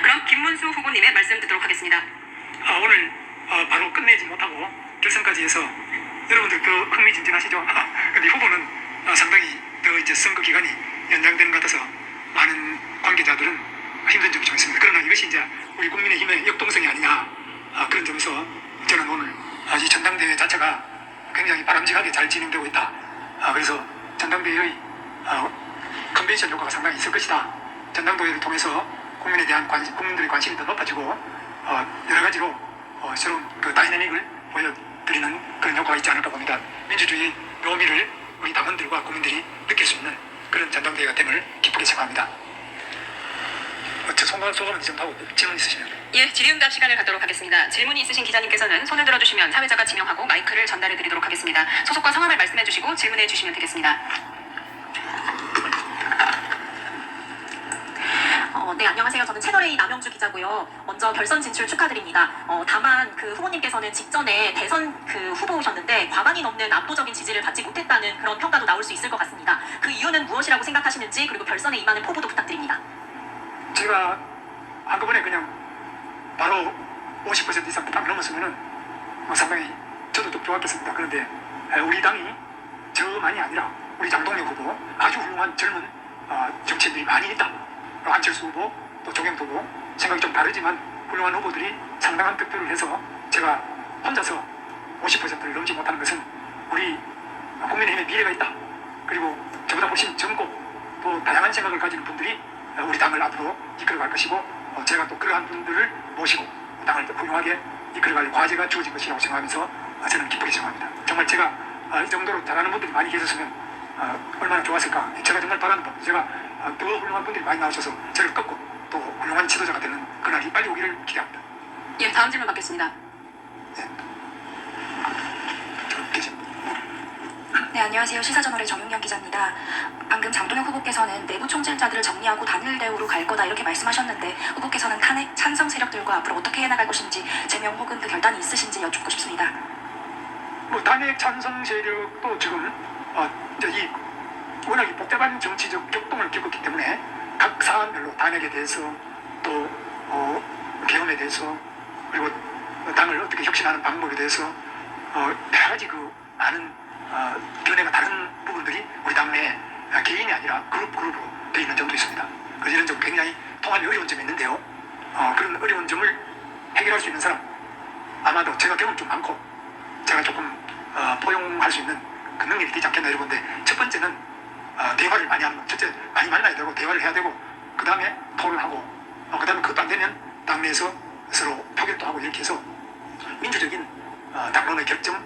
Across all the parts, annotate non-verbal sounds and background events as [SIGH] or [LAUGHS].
그럼 김문수 후보님의 말씀 듣도록 하겠습니다. 아, 오늘 어, 바로 끝내지 못하고 결선까지 해서 여러분들 더 흥미진진하시죠? [LAUGHS] 근데 후보는 어, 상당히 더 이제 선거 기간이 연장되는 것 같아서 많은 관계자들은 힘든 점이 좀 있습니다. 그러나 이것이 이제 우리 국민의 힘의 역동성이 아니냐 아, 그런 점에서 저는 오늘 아, 이 전당대회 자체가 굉장히 바람직하게 잘 진행되고 있다. 아, 그래서 전당대회의 아, 컨벤션 효과가 상당히 있을 것이다. 전당대회를 통해서 국민에 대한 관심, 국민들의 관심이 더 높아지고 어, 여러 가지로 어, 새로운 그 다이내믹을 보여드리는 그런 효과가 있지 않을까 봅니다. 민주주의 묘미를 우리 당원들과 국민들이 느낄 수 있는 그런 전당대회가 됨을 기쁘게 생각합니다. 어, 저 소감, 소감은 좀 하고 질문 있으시면. 예, 질의응답 시간을 갖도록 하겠습니다. 질문이 있으신 기자님께서는 손을 들어주시면 사회자가 지명하고 마이크를 전달해 드리도록 하겠습니다. 소속과 성함을 말씀해 주시고 질문해 주시면 되겠습니다. 어, 네, 안녕하세요. 저는 채널A 남영주 기자고요. 먼저 결선 진출 축하드립니다. 어, 다만 그 후보님께서는 직전에 대선 그 후보셨는데 과반이 넘는 압도적인 지지를 받지 못했다는 그런 평가도 나올 수 있을 것 같습니다. 그 이유는 무엇이라고 생각하시는지 그리고 결선에 임하는 포부도 부탁드립니다. 제가 한꺼번에 그냥 바로 50% 이상 딱 넘었으면은 뭐 상당히 저도 좀 좋았겠습니다. 그런데 에, 우리 당이 저만이 아니라 우리 장동혁 후보 아주 훌륭한 젊은 어, 정치인들이 많이 있다. 그리고 안철수 후보 또 조경도 후보 생각이 좀 다르지만 훌륭한 후보들이 상당한 득표를 해서 제가 혼자서 50%를 넘지 못하는 것은 우리 국민의힘에 미래가 있다. 그리고 저보다 훨씬 젊고 또 다양한 생각을 가지는 분들이 어, 우리 당을 앞으로 이끌어갈 것이고 어, 제가 또 그러한 분들을 모시고 당을 또 훌륭하게 이끌어갈 과제가 주어진 것이라고 생각하면서 어, 저는 기쁘게 생각합니다. 정말 제가 어, 이 정도로 잘하는 분들이 많이 계셨으면 어, 얼마나 좋았을까. 제가 정말 바라는 바 제가 어, 더 훌륭한 분들이 많이 나오셔서 저를 꺾고 또 훌륭한 지도자가 되는 그날이 빨리 오기를 기대합니다. 예, 다음 질문 받겠습니다. 저 계신 네, 안녕하세요. 시사저널의 정용영 기자입니다. 방금 장동혁 후보께서는 내부 총질자들을 정리하고 단일 대우로 갈 거다 이렇게 말씀하셨는데 후보께서는 탄핵 찬성 세력들과 앞으로 어떻게 해나갈 것인지 제명 혹은 그 결단이 있으신지 여쭙고 싶습니다. 뭐 단핵 찬성 세력도 지금 어, 이제 이 워낙 이 복잡한 정치적 격동을 겪었기 때문에 각 사안별로 단핵에 대해서 또 어, 개헌에 대해서 그리고 당을 어떻게 혁신하는 방법에 대해서 어, 여러 가지 그 많은 어, 견해가 다른 부분들이 우리 당내에 개인이 아니라 그룹 그룹으로 되어 있는 점도 있습니다. 그래서 이런 점 굉장히 통합이 어려운 점이 있는데요. 어, 그런 어려운 점을 해결할 수 있는 사람 아마도 제가 경험 좀 많고 제가 조금 어, 포용할 수 있는 그 능력이 되지 않겠나 이러는데 첫 번째는 어, 대화를 많이 하는 거. 첫째 많이 만나야 되고 대화를 해야 되고 그 다음에 토론하고 어, 그 다음에 그것도 안 되면 당내에서 서로 표결도 하고 이렇게 해서 민주적인 어, 당론의 결정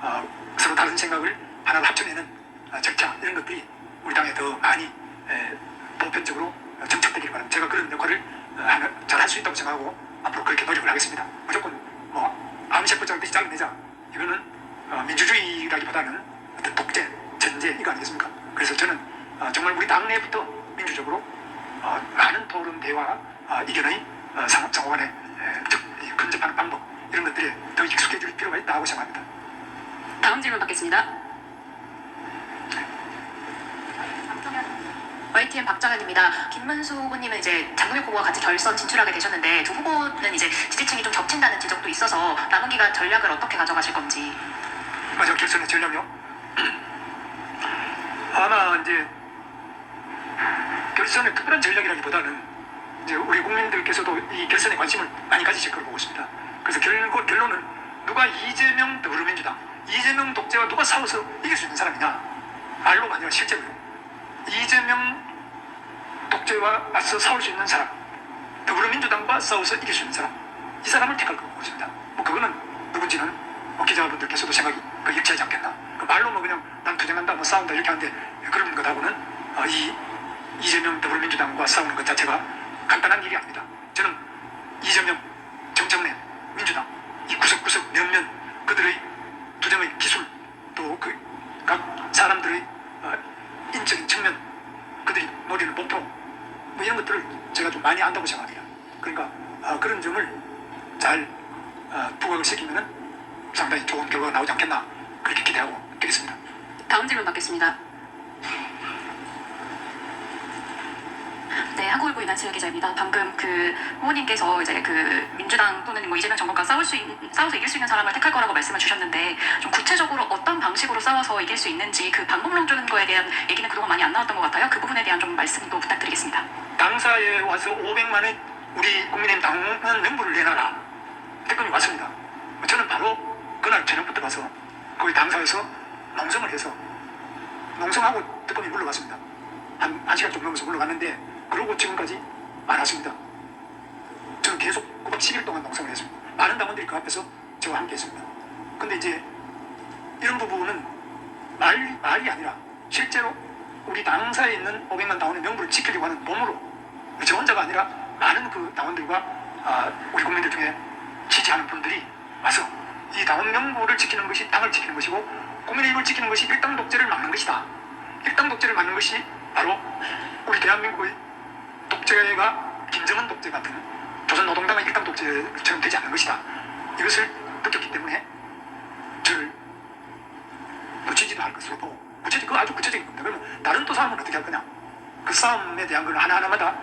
어, 서로 다른 생각을 하나로 합쳐내는 어, 절차 이런 것들이 우리 당에 더 많이 에, 보편적으로 어, 정착되길 바랍니다. 제가 그런 역할을 어, 잘할 수 있다고 생각하고 앞으로 그렇게 노력을 하겠습니다. 무조건 뭐 암세포장듯이 잘라내자 이거는 어, 민주주의라기보다는 어떤 독재, 전제 이거 아니겠습니까? 그래서 저는 어, 정말 우리 당내부터 민주적으로 어, 많은 토론, 대화, 어, 이견의 어, 상, 상호간에 근접하는 방법 이런 것들에 더 익숙해질 필요가 있다고 생각합니다. 다음 질문 받겠습니다. YTN 박정현입니다. 김문수 후보님은 이제 장동혁 후보와 같이 결선 진출하게 되셨는데 두 후보는 이제 지지층이 좀 겹친다는 지적도 있어서 남은 기간 전략을 어떻게 가져가실 건지. 맞아 결선의 전략요? 아마 이제 결선의 특별한 전략이라기보다는 이제 우리 국민들께서도 이 결선에 관심을 많이 가지실 거라고 보고 있습니다. 그래서 결국 결론은 누가 이재명 더불어민주당, 이재명 독재와 누가 싸워서 이길 수 있는 사람이냐 말로가 아니라 실제로요. 이재명 독재와 맞서 싸울 수 있는 사람, 더불어민주당과 싸워서 이길 수 있는 사람, 이 사람을 택할 거고 있습니다. 뭐 그거는 누군지는 뭐 기자분들께서도 생각이 그 일치하지 않겠나. 그 말로 뭐 그냥 난 투쟁한다, 뭐 싸운다 이렇게 하는데 그런 것하고는 어, 이 이재명 더불어민주당과 싸우는 것 자체가 간단한 일이 아닙니다. 저는 이재명, 정청래, 민주당 이 구석구석 면면 그들의 투쟁의 기술 또 그 각 사람들의 어, 인적인 측면 그들이 노리는 목표 뭐 이런 것들을 제가 좀 많이 안다고 생각합니다. 그러니까 어, 그런 점을 잘 어, 부각을 시키면은 상당히 좋은 결과가 나오지 않겠나 그렇게 기대하고 있겠습니다. 다음 질문 받겠습니다. 네, 네, 한국일보 이난슬 기자입니다. 방금 그 후보님께서 이제 그 민주당 또는 뭐 이재명 정권과 싸울 수 있, 싸워서 이길 수 있는 사람을 택할 거라고 말씀을 주셨는데 좀 구체적으로 어떤 방식으로 싸워서 이길 수 있는지 그 방법론적인 거에 대한 얘기는 그동안 많이 안 나왔던 것 같아요. 그 부분에 대한 좀 말씀도 부탁드리겠습니다. 당사에 와서 500만의 우리 국민의힘 당원 명부를 내놔라. 특검이 왔습니다. 저는 바로 그날 저녁부터 가서 거기 당사에서 농성을 해서 농성하고 특검이 물러갔습니다. 한, 한 시간 좀 넘어서 물러갔는데 그러고 지금까지 안 왔습니다. 저는 계속 9박 10일 동안 농성을 했습니다. 많은 당원들이 그 앞에서 저와 함께 했습니다. 근데 이제 이런 부분은 말, 말이 아니라 실제로 우리 당사에 있는 500만 당원의 명부를 지키려고 하는 몸으로 저 혼자가 아니라 많은 그 당원들과 아, 우리 국민들 중에 지지하는 분들이 와서 이 당원 명부를 지키는 것이 당을 지키는 것이고 국민의힘을 지키는 것이 일당 독재를 막는 것이다. 일당 독재를 막는 것이 바로 우리 대한민국의 독재가 김정은 독재 같은 조선 노동당의 일당 독재처럼 되지 않는 것이다. 이것을 느꼈기 때문에 저를 놓치지도 않을 것으로 보고 구체적 그 아주 구체적인 겁니다. 그러면 다른 또 싸움은 어떻게 할 거냐? 그 싸움에 대한 건 하나하나마다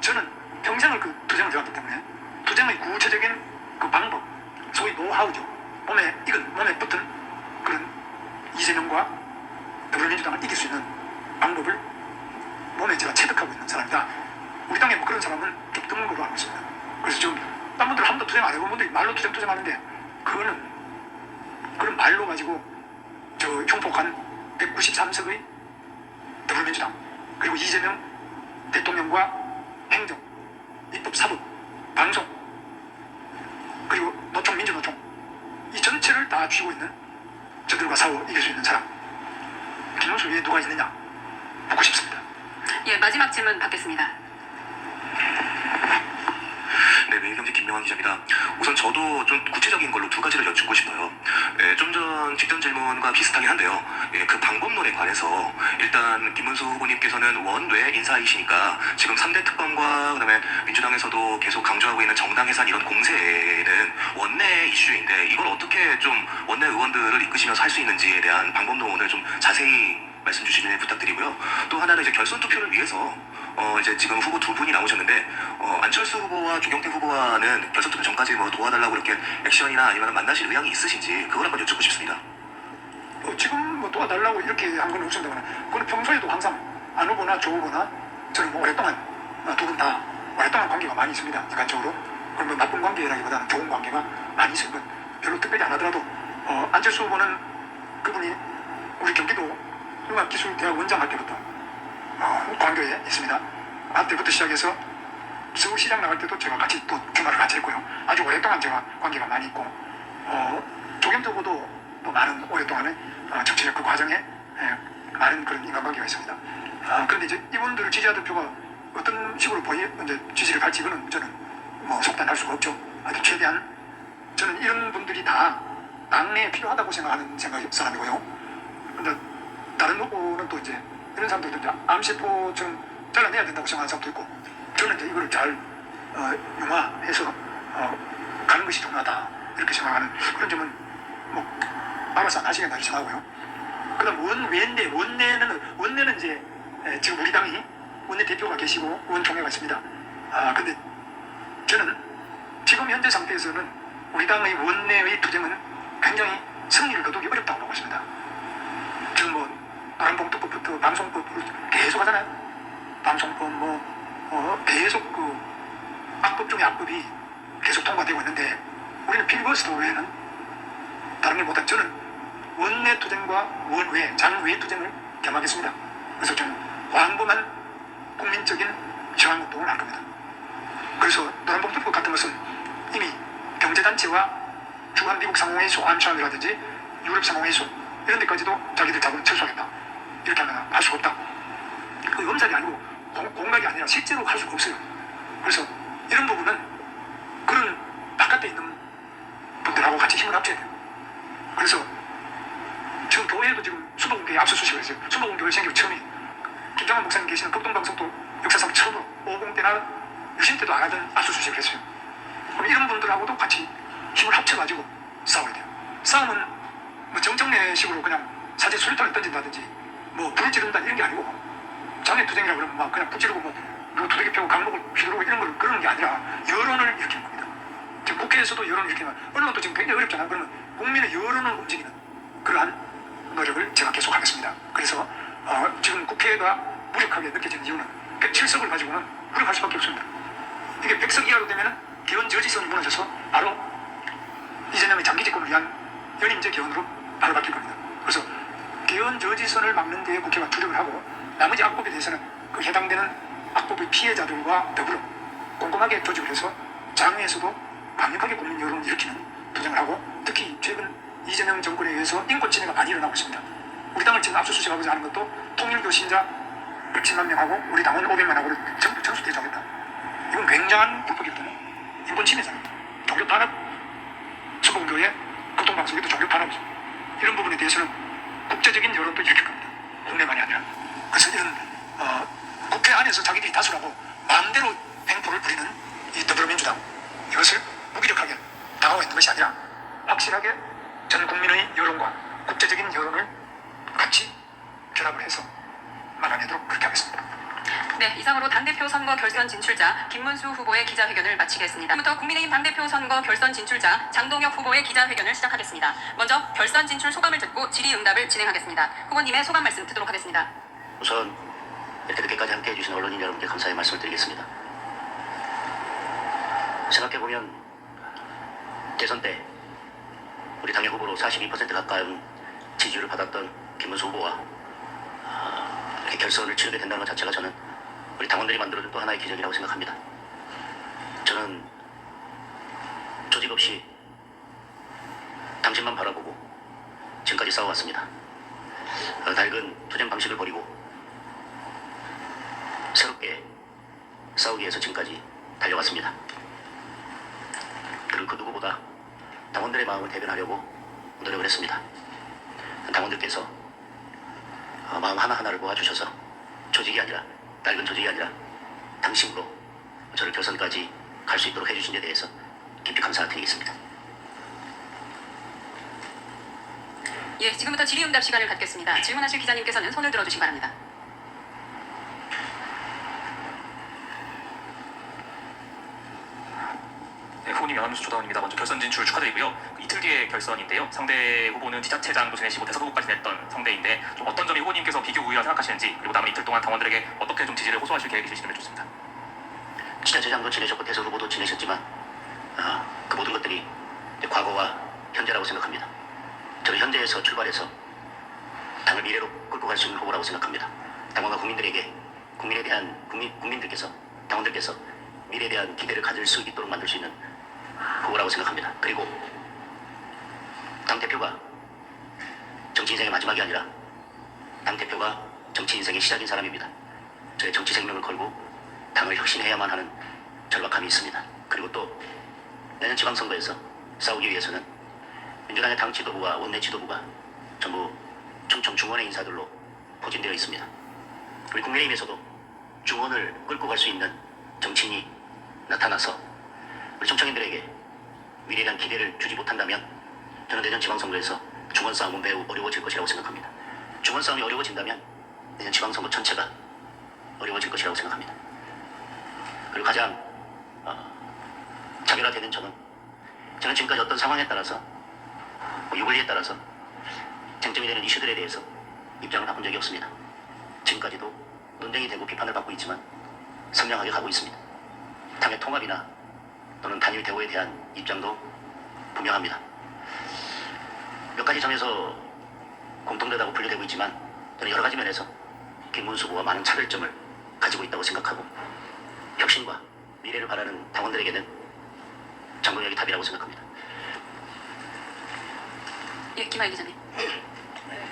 저는 평생을 그 투쟁을 해왔기 때문에 투쟁의 구체적인 그 방법, 소위 노하우죠. 몸에 익은 몸에 붙은 이재명과 더불어민주당을 이길 수 있는 방법을 몸에 제가 체득하고 있는 사람이다. 우리 당에 뭐 그런 사람은 좀 드문 걸로 알고 있습니다. 그래서 지금 딴 분들 한 번도 투쟁 안 해본 분들이 말로 투쟁 투쟁 하는데 그거는 그런 말로 가지고 저 흉폭한 193석의 더불어민주당 그리고 이재명 대통령과 행정, 입법, 사법, 방송 그리고 노총, 민주노총 이 전체를 다 쥐고 있는 저들과 싸워 이길 수 있는 사람 김문수 위에 누가 있느냐 묻고 싶습니다. 예, 마지막 질문 받겠습니다. 네, 매일경제 김명환 기자입니다. 우선 저도 좀 구체적인 걸로 두 가지를 여쭙고 싶어요. 예, 좀전 직전 질문과 비슷하긴 한데요. 예, 그 방법론에 관해서 일단 김문수 후보님께서는 원외 인사이시니까 지금 3대 특검과 그다음에 민주당에서도 계속 강조하고 있는 정당 해산 이런 공세는 원내 이슈인데 이걸 어떻게 좀 원내 의원들을 이끄시면서 할 수 있는지에 대한 방법론을 좀 자세히 말씀 주시길 부탁드리고요. 또 하나는 이제 결선 투표를 위해서 어 이제 지금 후보 두 분이 나오셨는데 어 안철수 후보와 조경태 후보와는 결선 투표 전까지 뭐 도와달라고 이렇게 액션이나 아니면 만나실 의향이 있으신지 그걸 한번 여쭙고 싶습니다. 어, 지금 뭐 도와달라고 이렇게 한 건 없습니다만 그건 평소에도 항상 안 후보나 조 후보나 저는 뭐 오랫동안 두 분 다 오랫동안 관계가 많이 있습니다. 인간적으로 그럼 뭐 나쁜 관계라기보다는 좋은 관계가 많이 있으면 별로 특별히 안 하더라도 어, 안철수 후보는 그분이 우리 경기도 융합기술대학 원장 할 때부터 어, 관계에 있습니다. 아 때부터 시작해서 서울시장 나갈 때도 제가 같이 또 주말을 같이 했고요. 아주 오랫동안 제가 관계가 많이 있고 어, 조경태 후보도 또 많은 오랫동안의 어, 정치적 그 과정에 예, 많은 그런 인간관계가 있습니다. 아, 그런데 이제 이분들을 지지하던 표가 어떤 식으로 보이 이제 지지를 갈지 이거는 저는 뭐 속단할 수가 없죠. 하여튼 최대한 저는 이런 분들이 다 당내에 필요하다고 생각하는 생각 사람이고요. 근데 다른 후보는 또 이제 이런 사람들도 이제 암세포처럼 잘라내야 된다고 생각하는 사람도 있고 저는 이제 이거를 잘 어, 융화해서 어, 가는 것이 중요하다 이렇게 생각하는 그런 점은 뭐 알아서 안 하시겠다 이렇게 생각하고요. 그 다음 원외인데 원내는 원내는 이제 에, 지금 우리 당이 원내 대표가 계시고 원총회가 있습니다. 아 근데 저는 지금 현재 상태에서는 우리 당의 원내의 투쟁은 굉장히 승리를 거두기 어렵다고 보고 있습니다. 지금 뭐 노란봉투법 부터 방송법을 계속 하잖아요. 방송법 뭐 어, 계속 그 악법 중에 악법이 계속 통과되고 있는데 우리는 필버스터 외에는 다른 게 못한 저는 원내 투쟁과 원외 장외 투쟁을 겸하겠습니다. 그래서 저는 광범한 국민적인 저항 운동을 할 겁니다. 그래서 노란봉투법 같은 것은 이미 경제단체와 주한 미국 상공회의소 암시안이라든지 유럽 상공회의소 이런 데까지도 자기들 자금 철수하겠다. 이렇게 하면 할 수가 없다. 그 음살이 아니고 공, 공각이 아니라 실제로 할 수가 없어요. 그래서 이런 부분은 그런 바깥에 있는 분들하고 같이 힘을 합쳐야 돼요. 그래서 지금 교회에도 지금 수도공교회 압수수색을 했어요. 수도공교회 생기고 처음이 김장환 목사님 계시는 극동방송도 역사상 처음으로 50 때나 유신 때도 안 하던 압수수색을 했어요. 그럼 이런 분들하고도 같이 힘을 합쳐가지고 싸워야 돼요. 싸움은 뭐 정청래식으로 그냥 사제 수류탄을 던진다든지 뭐 불을 지른다 이런 게 아니고 장애 투쟁이라 그러면 막 그냥 불 지르고 뭐뭐 두들겨 패고 강목을 휘두르고 이런 걸 그러는 게 아니라 여론을 일으키는 겁니다. 지금 국회에서도 여론을 일으키면 언론도 지금 굉장히 어렵잖아요. 그러면 국민의 여론을 움직이는 그러한 노력을 제가 계속하겠습니다. 그래서 어, 지금 국회가 무력하게 느껴지는 이유는 107석을 가지고는 무력할 수밖에 없습니다. 이게 100석 이하로 되면은 기원 저지선이 무너져서 바로 이재명의 장기 집권을 위한 연임제 개헌으로 바로 바뀔 겁니다. 그래서 개헌 저지선을 막는 데에 국회가 투력을 하고 나머지 악법에 대해서는 그 해당되는 악법의 피해자들과 더불어 꼼꼼하게 조직을 해서 장외에서도 강력하게 국민 여론을 일으키는 투쟁을 하고 특히 최근 이재명 정권에 의해서 인권 침해가 많이 일어나고 있습니다. 우리 당을 지금 압수수색하고자 하는 것도 통일교 신자 110만 명하고 우리 당원 500만 하고를 전부 전수 대조하겠다. 이건 굉장한 불법이거든요. 인권 침해잖아요. 종교 탄압, 서봉교회 교통방송에도 종교 탄압이죠. 이런 부분에 대해서는 국제적인 여론도 일으킬 겁니다. 국내만이 아니라. 그래서 이런 어, 국회 안에서 자기들이 다수라고 마음대로 횡포를 부리는 이 더불어민주당 이것을 무기력하게 당하고 있는 것이 아니라 확실하게 전 국민의 여론과 국제적인 여론을 같이 결합을 해서 막아내도록 그렇게 하겠습니다. 네, 이상으로 당대표 선거 결선 진출자 김문수 후보의 기자회견을 마치겠습니다. 지금부터 국민의힘 당대표 선거 결선 진출자 장동혁 후보의 기자회견을 시작하겠습니다. 먼저 결선 진출 소감을 듣고 질의응답을 진행하겠습니다. 후보님의 소감 말씀 듣도록 하겠습니다. 우선 이렇게 늦게까지 함께해 주신 언론인 여러분께 감사의 말씀을 드리겠습니다. 생각해보면 대선 때 우리 당의 후보로 42% 가까운 지지율을 받았던 김문수 후보와 아, 이렇게 결선을 치르게 된다는 것 자체가 저는 우리 당원들이 만들어준 또 하나의 기적이라고 생각합니다. 저는 조직 없이 당신만 바라보고 지금까지 싸워왔습니다. 어, 낡은 투쟁 방식을 버리고 새롭게 싸우기 위해서 지금까지 달려왔습니다. 그리고 그 누구보다 당원들의 마음을 대변하려고 노력을 했습니다. 당원들께서 어, 마음 하나하나를 모아주셔서 조직이 아니라 낡은 조직이 아니라 당심으로 저를 결선까지 갈 수 있도록 해주신 데 대해서 깊이 감사드리겠습니다. 예, 지금부터 질의응답 시간을 갖겠습니다. 질문하실 기자님께서는 손을 들어주시기 바랍니다. 네, 후보님 연합뉴스 조다원입니다. 먼저 결선 진출 축하드리고요. 그 이틀 뒤에 결선인데요. 상대 후보는 지자체장도 지내시고 대선 후보까지 냈던 상대인데 좀 어떤 점이 후보님께서 비교 우위라 생각하시는지 그리고 남은 이틀 동안 당원들에게 어떻게 좀 지지를 호소하실 계획이 있으시면 좋습니다. 지자체장도 지내셨고 대선 후보도 지내셨지만 아, 그 모든 것들이 과거와 현재라고 생각합니다. 저는 현재에서 출발해서 당을 미래로 끌고 갈 수 있는 후보라고 생각합니다. 당원과 국민들에게 국민에 대한 국민 국민들께서 당원들께서 미래에 대한 기대를 가질 수 있도록 만들 수 있는 후보라고 생각합니다. 그리고 당 대표가 정치 인생의 마지막이 아니라 당 대표가 정치 인생의 시작인 사람입니다. 저의 정치 생명을 걸고 당을 혁신해야만 하는 절박함이 있습니다. 그리고 또 내년 지방선거에서 싸우기 위해서는 민주당의 당 지도부와 원내 지도부가 전부 충청 중원의 인사들로 포진되어 있습니다. 우리 국민의힘에서도 중원을 끌고 갈 수 있는 정치인이 나타나서 우리 청청인들에게 대한 기대를 주지 못한다면 저는 내년 지방선거에서 중원 싸움은 매우 어려워질 것이라고 생각합니다. 중원 싸움이 어려워진다면 내년 지방선거 전체가 어려워질 것이라고 생각합니다. 그리고 가장 어, 차별화되는 점은 저는 지금까지 어떤 상황에 따라서 뭐 유불리에 따라서 쟁점이 되는 이슈들에 대해서 입장을 바꾼 적이 없습니다. 지금까지도 논쟁이 되고 비판을 받고 있지만 선명하게 가고 있습니다. 당의 통합이나 또는 단일 대우에 대한 입장도 분명합니다. 몇 가지 점에서 공통되다고 분류되고 있지만 저는 여러 가지 면에서 김문수 후보와 많은 차별점을 가지고 있다고 생각하고 혁신과 미래를 바라는 당원들에게는 장동혁이 답이라고 생각합니다. 예, 김하희 기자님.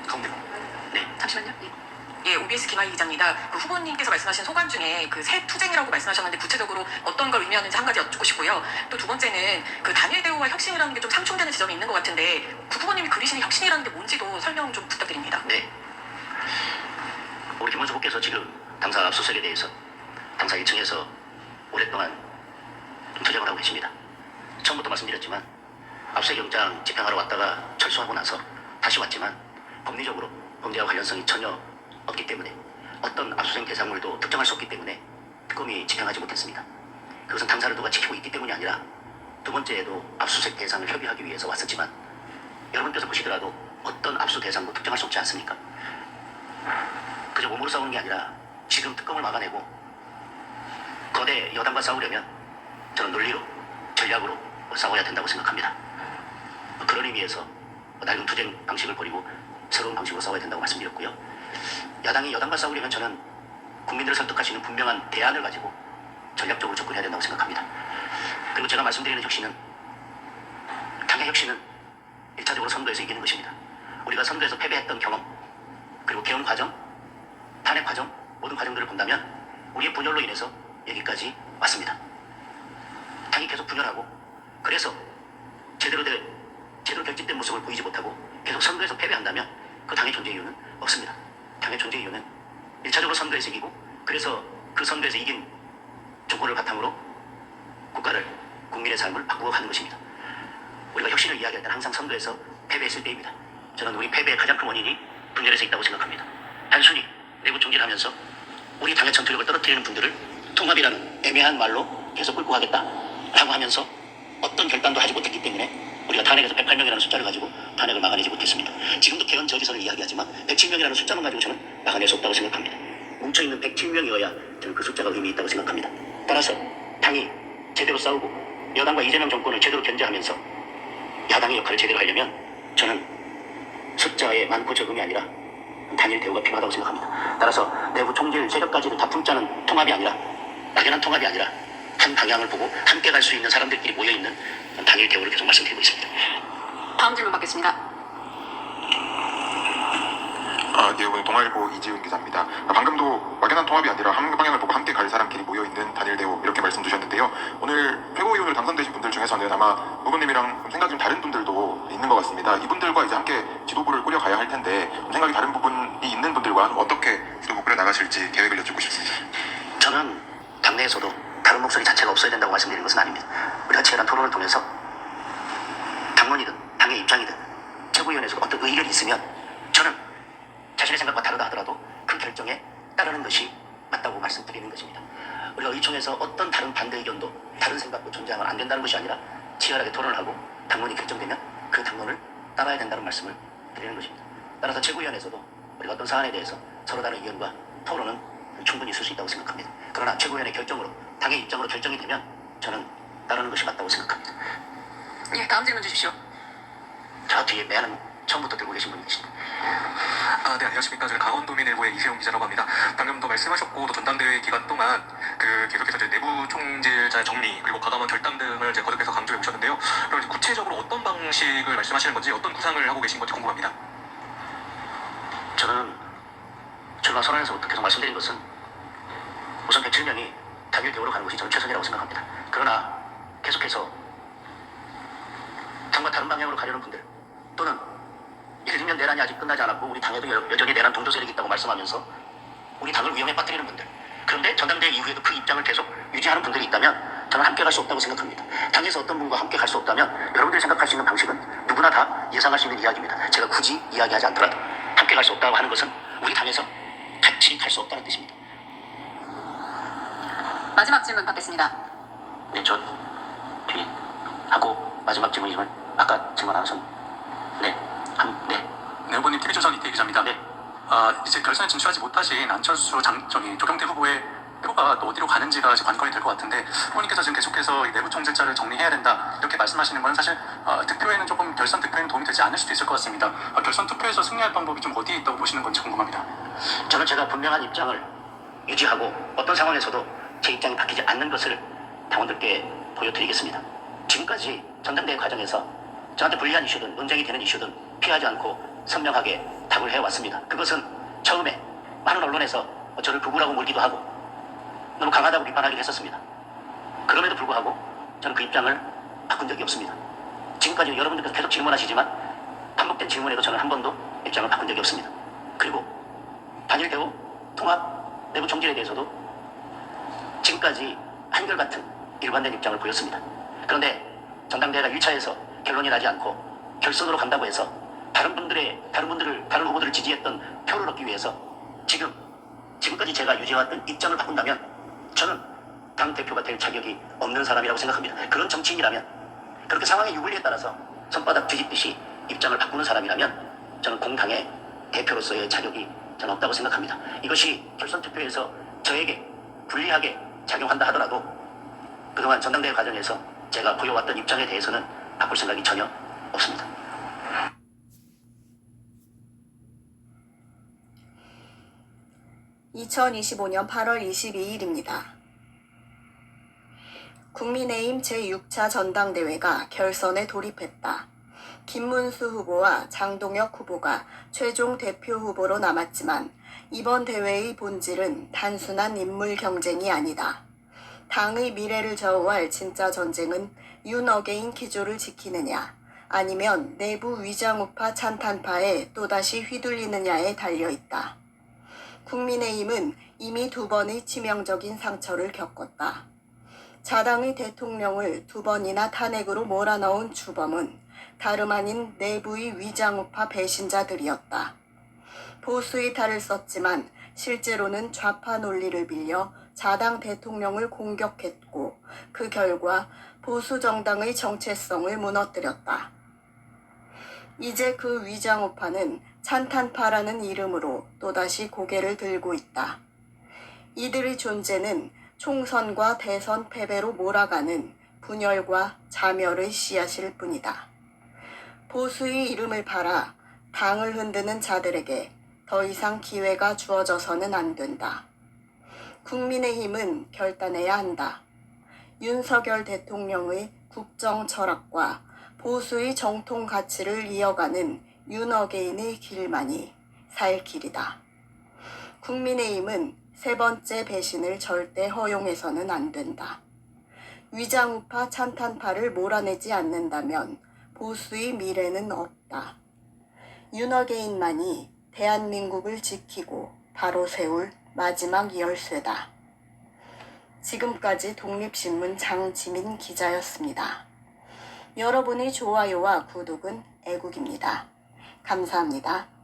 가운데. 네. 잠시만요. 예. 예, OBS 김아희 기자입니다. 그 후보님께서 말씀하신 소감 중에 그 새 투쟁이라고 말씀하셨는데 구체적으로 어떤 걸 의미하는지 한 가지 여쭙고 싶고요. 또 두 번째는 그 단일 대우와 혁신이라는 게 좀 상충되는 지점이 있는 것 같은데 그 후보님이 그리시는 혁신이라는 게 뭔지도 설명 좀 부탁드립니다. 네. 우리 김원수 후보께서 지금 당사 압수수색에 대해서 당사 1층에서 오랫동안 좀 투쟁을 하고 계십니다. 처음부터 말씀드렸지만 압수수색 영장 집행하러 왔다가 철수하고 나서 다시 왔지만 법리적으로 범죄와 관련성이 전혀 없기 때문에 어떤 압수수색 대상물도 특정할 수 없기 때문에 특검이 집행하지 못했습니다. 그것은 당사를 누가 지키고 있기 때문이 아니라 두 번째에도 압수수색 대상을 협의하기 위해서 왔었지만 여러분께서 보시더라도 어떤 압수 대상도 특정할 수 없지 않습니까? 그저 몸으로 싸우는 게 아니라 지금 특검을 막아내고 거대 여당과 싸우려면 저는 논리로 전략으로 싸워야 된다고 생각합니다. 그런 의미에서 낡은 투쟁 방식을 버리고 새로운 방식으로 싸워야 된다고 말씀드렸고요. 야당이 여당과 싸우려면 저는 국민들을 설득할 수 있는 분명한 대안을 가지고 전략적으로 접근해야 된다고 생각합니다. 그리고 제가 말씀드리는 혁신은 당의 혁신은 1차적으로 선거에서 이기는 것입니다. 우리가 선거에서 패배했던 경험 그리고 개헌 과정, 탄핵 과정 모든 과정들을 본다면 우리의 분열로 인해서 여기까지 왔습니다. 당이 계속 분열하고 그래서 제대로 된 제대로 결집된 모습을 보이지 못하고 계속 선거에서 패배한다면 그 당의 존재 이유는 없습니다. 당의 존재 이유는 1차적으로 선거에서 이기고 그래서 그 선거에서 이긴 조건을 바탕으로 국가를 국민의 삶을 바꾸어 가는 것입니다. 우리가 혁신을 이야기할 때는 항상 선거에서 패배했을 때입니다. 저는 우리 패배의 가장 큰 원인이 분열에서 있다고 생각합니다. 단순히 내부 총질 하면서 우리 당의 전투력을 떨어뜨리는 분들을 통합이라는 애매한 말로 계속 끌고 가겠다라고 하면서 어떤 결단도 하지 못했기 때문에 우리가 탄핵에서 108명이라는 숫자를 가지고 탄핵을 막아내지 못했습니다. 지금도 개헌 저지선을 이야기하지만 107명이라는 숫자만 가지고 저는 막아낼 수 없다고 생각합니다. 뭉쳐있는 107명이어야 저는 그 숫자가 의미 있다고 생각합니다. 따라서 당이 제대로 싸우고 여당과 이재명 정권을 제대로 견제하면서 야당의 역할을 제대로 하려면 저는 숫자의 많고 적음이 아니라 단일 대우가 필요하다고 생각합니다. 따라서 내부 총질 세력까지를 다 품자는 통합이 아니라 막연한 통합이 아니라 한 방향을 보고 함께 갈 수 있는 사람들끼리 모여 있는 단일 대우를 계속 말씀드리고 있습니다. 다음 질문 받겠습니다. 아, 네, 오늘 동아일보 이지훈 기자입니다. 아, 방금도 막연한 통합이 아니라 한 방향을 보고 함께 갈 사람끼리 모여있는 단일 대우 이렇게 말씀 주셨는데요. 오늘 최고위원으로 당선되신 분들 중에서는 아마 후보님이랑 좀 생각이 좀 다른 분들도 있는 것 같습니다. 이분들과 이제 함께 지도부를 꾸려가야 할 텐데 좀 생각이 다른 부분이 있는 분들과 좀 어떻게 지도부 꾸려 나가실지 계획을 여쭙고 싶습니다. 저는 당내에서도 다른 목소리 자체가 없어야 된다고 말씀드리는 것은 아닙니다. 우리가 치열한 토론을 통해서 당론이든 당의 입장이든 최고위원회에서 어떤 의견이 있으면 저는 자신의 생각과 다르다 하더라도 그 결정에 따르는 것이 맞다고 말씀드리는 것입니다. 우리가 의총에서 어떤 다른 반대 의견도 다른 생각도 존재하면 안 된다는 것이 아니라 치열하게 토론을 하고 당론이 결정되면 그 당론을 따라야 된다는 말씀을 드리는 것입니다. 따라서 최고위원회에서도 우리가 어떤 사안에 대해서 서로 다른 의견과 토론은 충분히 있을 수 있다고 생각합니다. 그러나 최고위원회 결정으로 당의 입장으로 결정이 되면 저는 따르는 것이 맞다고 생각합니다. 예, 다음 질문 주십시오. 저 뒤에 매는 처음부터 들고 계신 분이 계십니다. 아, 네, 안녕하십니까. 저는 강원도민일보의 이세용 기자라고 합니다. 방금도 말씀하셨고, 또 전당대회 기간 동안 그 계속해서 이제 내부 총질자 정리, 그리고 과감한 결단 등을 이제 거듭해서 강조해 오셨는데요. 그럼 이제 구체적으로 어떤 방식을 말씀하시는 건지, 어떤 구상을 하고 계신 건지 궁금합니다. 저는 출마 선언에서부터 계속 말씀드린 것은 우선 107명이 단일 대우로 가는 것이 저는 최선이라고 생각합니다. 그러나 계속해서 당과 다른 방향으로 가려는 분들 또는 예를 들면 내란이 아직 끝나지 않았고 우리 당에도 여- 여전히 내란 동조 세력이 있다고 말씀하면서 우리 당을 위험에 빠뜨리는 분들 그런데 전당대회 이후에도 그 입장을 계속 유지하는 분들이 있다면 저는 함께 갈 수 없다고 생각합니다. 당에서 어떤 분과 함께 갈 수 없다면 여러분들이 생각할 수 있는 방식은 누구나 다 예상할 수 있는 이야기입니다. 제가 굳이 이야기하지 않더라도 함께 갈 수 없다고 하는 것은 우리 당에서 같이 갈 수 없다는 뜻입니다. 마지막 질문 받겠습니다. 네, 저 뒤에 하고 마지막 질문이지만 아까 선 네, 한, 네, 네, 후보님 TV조선 이태희 기자입니다. 네. 아, 이제 결선에 진출하지 못하신 안철수 장, 저기 조경태 후보의 표가 또 어디로 가는지가 이제 관건이 될 것 같은데 후보님께서 지금 계속해서 이 내부 총질자를 정리해야 된다 이렇게 말씀하시는 건 사실 어, 득표에는 조금 결선 득표에는 도움이 되지 않을 수도 있을 것 같습니다. 어, 결선 투표에서 승리할 방법이 좀 어디에 있다고 보시는 건지 궁금합니다. 저는 제가 분명한 입장을 유지하고 어떤 상황에서도 제 입장이 바뀌지 않는 것을 당원들께 보여드리겠습니다. 지금까지 전당대회 과정에서 저한테 불리한 이슈든 논쟁이 되는 이슈든 피하지 않고 선명하게 답을 해왔습니다. 그것은 처음에 많은 언론에서 저를 극우라고 몰기도 하고 너무 강하다고 비판하기도 했었습니다. 그럼에도 불구하고 저는 그 입장을 바꾼 적이 없습니다. 지금까지 여러분들께서 계속 질문하시지만 반복된 질문에도 저는 한 번도 입장을 바꾼 적이 없습니다. 그리고 단일 대우, 통합, 내부 총질에 대해서도 지금까지 한결같은 일관된 입장을 보였습니다. 그런데 전당대회가 1차에서 결론이 나지 않고 결선으로 간다고 해서 다른 분들의 다른 분들을 다른 후보들을 지지했던 표를 얻기 위해서 지금 지금까지 제가 유지해왔던 입장을 바꾼다면 저는 당 대표가 될 자격이 없는 사람이라고 생각합니다. 그런 정치인이라면 그렇게 상황의 유불리에 따라서 손바닥 뒤집듯이 입장을 바꾸는 사람이라면 저는 공당의 대표로서의 자격이 저는 없다고 생각합니다. 이것이 결선 투표에서 저에게 불리하게 작용한다 하더라도 그동안 전당대회 과정에서 제가 보여왔던 입장에 대해서는 바꿀 생각이 전혀 없습니다. (2025년 8월 22일입니다) 국민의힘 제6차 전당대회가 결선에 돌입했다. 김문수 후보와 장동혁 후보가 최종 대표 후보로 남았지만 이번 대회의 본질은 단순한 인물 경쟁이 아니다. 당의 미래를 좌우할 진짜 전쟁은 윤어게인 기조를 지키느냐 아니면 내부 위장우파 찬탄파에 또다시 휘둘리느냐에 달려있다. 국민의힘은 이미 두 번의 치명적인 상처를 겪었다. 자당의 대통령을 두 번이나 탄핵으로 몰아넣은 주범은 다름 아닌 내부의 위장우파 배신자들이었다. 보수의 탈을 썼지만 실제로는 좌파 논리를 빌려 자당 대통령을 공격했고 그 결과 보수 정당의 정체성을 무너뜨렸다. 이제 그 위장 우파는 찬탄파라는 이름으로 또다시 고개를 들고 있다. 이들의 존재는 총선과 대선 패배로 몰아가는 분열과 자멸의 씨앗일 뿐이다. 보수의 이름을 팔아 당을 흔드는 자들에게 더 이상 기회가 주어져서는 안 된다. 국민의힘은 결단해야 한다. 윤석열 대통령의 국정 철학과 보수의 정통 가치를 이어가는 윤어게인의 길만이 살 길이다. 국민의힘은 세 번째 배신을 절대 허용해서는 안 된다. 위장우파 찬탄파를 몰아내지 않는다면 보수의 미래는 없다. 윤어게인만이 대한민국을 지키고 바로 세울 마지막 열쇠다. 지금까지 독립신문 장지민 기자였습니다. 여러분의 좋아요와 구독은 애국입니다. 감사합니다.